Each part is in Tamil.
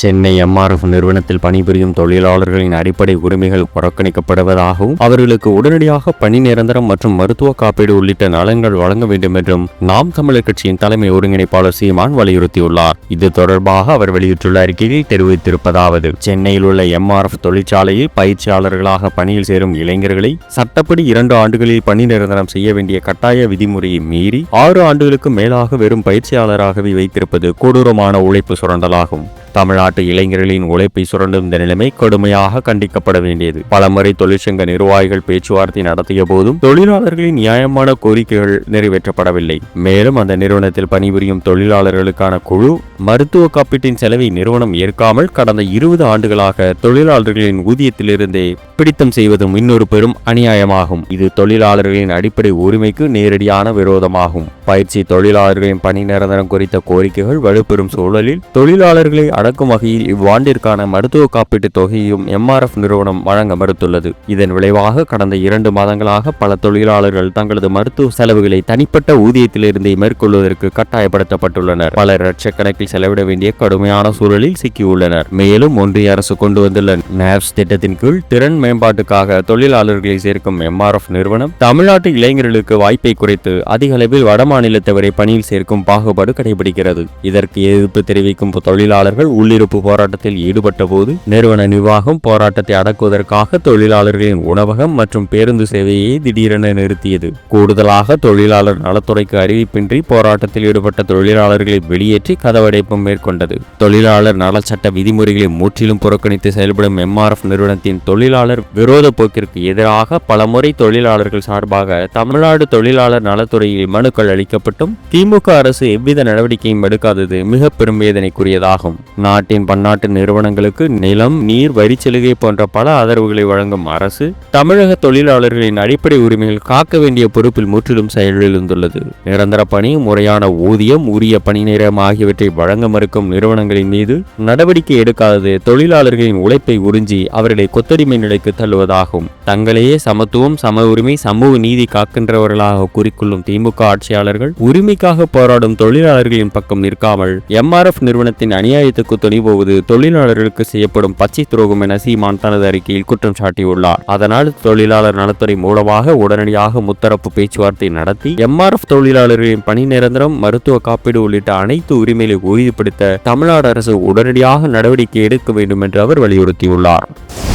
சென்னை எம்ஆர்எஃப் நிறுவனத்தில் பணிபுரியும் தொழிலாளர்களின் அடிப்படை உரிமைகள் புறக்கணிக்கப்படுவதாகவும் அவர்களுக்கு உடனடியாக பணி நிரந்தரம் மற்றும் மருத்துவ காப்பீடு உள்ளிட்ட நலன்கள் வழங்க வேண்டும் என்றும் நாம் தமிழர் கட்சியின் தலைமை ஒருங்கிணைப்பாளர் சீமான் வலியுறுத்தியுள்ளார். இது தொடர்பாக அவர் வெளியிட்டுள்ள அறிக்கையில் தெரிவித்திருப்பதாவது சென்னையில் உள்ள எம்ஆர்எஃப் தொழிற்சாலையில் பயிற்சியாளர்களாக பணியில் சேரும் இளைஞர்களை சட்டப்படி இரண்டு ஆண்டுகளில் பணி நிரந்தரம் செய்ய வேண்டிய கட்டாய விதிமுறையை மீறி ஆறு ஆண்டுகளுக்கு மேலாக வெறும் பயிற்சியாளராகவே வைத்திருப்பது கொடூரமான உழைப்பு சுரண்டலாகும். தமிழ்நாட்டு இளைஞர்களின் உழைப்பை சுரண்டும் இந்த நிலைமை கடுமையாக கண்டிக்கப்பட வேண்டியது. பலமுறை தொழிற்சங்க நிர்வாகிகள் பேச்சுவார்த்தை நடத்திய போதும் தொழிலாளர்களின் நியாயமான கோரிக்கைகள் நிறைவேற்றப்படவில்லை. மேலும் அந்த நிறுவனத்தில் பணிபுரியும் தொழிலாளர்களுக்கான குழு மருத்துவ காப்பீட்டின் செலவை நிறுவனம் ஏற்காமல் கடந்த இருபது ஆண்டுகளாக தொழிலாளர்களின் ஊதியத்திலிருந்தே பிடித்தம் செய்வதும் இன்னொரு பெரும் அநியாயமாகும். இது தொழிலாளர்களின் அடிப்படை உரிமைக்கு நேரடியான விரோதமாகும். பயிற்சி தொழிலாளர்களின் பணி நிரந்தரம் குறித்த கோரிக்கைகள் வலுப்பெறும் சூழலில் தொழிலாளர்களை அடக்கும் வகையில் இவ்வாண்டிற்கான மருத்துவ காப்பீட்டுத் தொகையையும் எம்ஆர்எஃப் நிறுவனம் வழங்க மறுத்துள்ளது. இதன் விளைவாக கடந்த இரண்டு மாதங்களாக பல தொழிலாளர்கள் தங்களது மருத்துவ செலவுகளை தனிப்பட்ட ஊதியத்திலிருந்தே மேற்கொள்வதற்கு கட்டாயப்படுத்தப்பட்டுள்ளனர். பலர் லட்சக்கணக்கில் செலவிட வேண்டிய கடுமையான சூழலில் சிக்கியுள்ளனர். மேலும் ஒன்றிய அரசு கொண்டு வந்துள்ள நேப்ஸ் திட்டத்தின் கீழ் திறன் மேம்பாட்டுக்காக தொழிலாளர்களை சேர்க்கும் எம்ஆர்எஃப் நிறுவனம் தமிழ்நாட்டு இளைஞர்களுக்கு வாய்ப்பை குறைத்து அதிக அளவில் வடமாநிலத்தவரை பணியில் சேர்க்கும் பாகுபாடு கடைபிடிக்கிறது. இதற்கு எதிர்ப்பு தெரிவிக்கும் தொழிலாளர்கள் உள்ளிருப்பு போராட்டத்தில் ஈடுபட்ட போது நிறுவன நிர்வாகம் போராட்டத்தை அடக்குவதற்காக தொழிலாளர்களின் உணவகம் மற்றும் பேருந்து சேவையை திடீரென நிறுத்தியது. கூடுதலாக தொழிலாளர் நலத்துறைக்கு அறிவிப்பின்றி போராட்டத்தில் ஈடுபட்ட தொழிலாளர்களை வெளியேற்றி கதவடைப்பும் மேற்கொண்டது. தொழிலாளர் நலச்சட்ட விதிமுறைகளை முற்றிலும் புறக்கணித்து செயல்படும் எம்ஆர்எஃப் நிறுவனத்தின் தொழிலாளர் விரோத போக்கிற்கு எதிராக பலமுறை தொழிலாளர்கள் சார்பாக தமிழ்நாடு தொழிலாளர் நலத்துறையில் மனுக்கள் அளிக்கப்பட்டும் திமுக அரசு எவ்வித நடவடிக்கையும் எடுக்காதது மிக பெரும் வேதனைக்குரியதாகும். நாட்டின் பன்னாட்டு நிறுவனங்களுக்கு நிலம் நீர் வரிச்சலுகை போன்ற பல ஆதரவுகளை வழங்கும் அரசு தமிழக தொழிலாளர்களின் அடிப்படை உரிமைகள் காக்க வேண்டிய பொறுப்பில் முற்றிலும் செயலிழந்துள்ளது. நிரந்தர பணி முறையான ஊதியம் உரிய பணி நேரம் ஆகியவற்றை வழங்க மறுக்கும் நிறுவனங்களின் மீது நடவடிக்கை எடுக்காதது தொழிலாளர்களின் உழைப்பை உறிஞ்சி அவர்களை கொத்தடிமை நிலைக்கு தள்ளுவதாகும். தங்களையே சமத்துவம் சம உரிமை சமூக நீதி காக்கின்றவர்களாக குறிக்கொள்ளும் திமுக ஆட்சியாளர்கள் உரிமைக்காக போராடும் தொழிலாளர்களின் பக்கம் நிற்காமல் எம்ஆர்எஃப் நிறுவனத்தின் அநியாயத்துக்கு துணை போவது தொழிலாளர்களுக்கு செய்யப்படும் பச்சை துரோகம் என சீமான் தனது அறிக்கையில் குற்றம் சாட்டியுள்ளார். அதனால் தொழிலாளர் நலத்துறை மூலமாக உடனடியாக முத்தரப்பு பேச்சுவார்த்தை நடத்தி எம்ஆர்எஃப் தொழிலாளர்களின் பணி நிரந்தரம் மருத்துவ காப்பீடு உள்ளிட்ட அனைத்து உரிமைகளை உறுதிப்படுத்த தமிழ்நாடு அரசு உடனடியாக நடவடிக்கை எடுக்க வேண்டும் என்று அவர் வலியுறுத்தியுள்ளார்.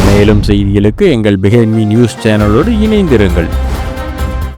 மேலும் செய்திகளுக்கு எங்கள் பிஹென்மி நியூஸ் சேனலோடு இணைந்திருங்கள்.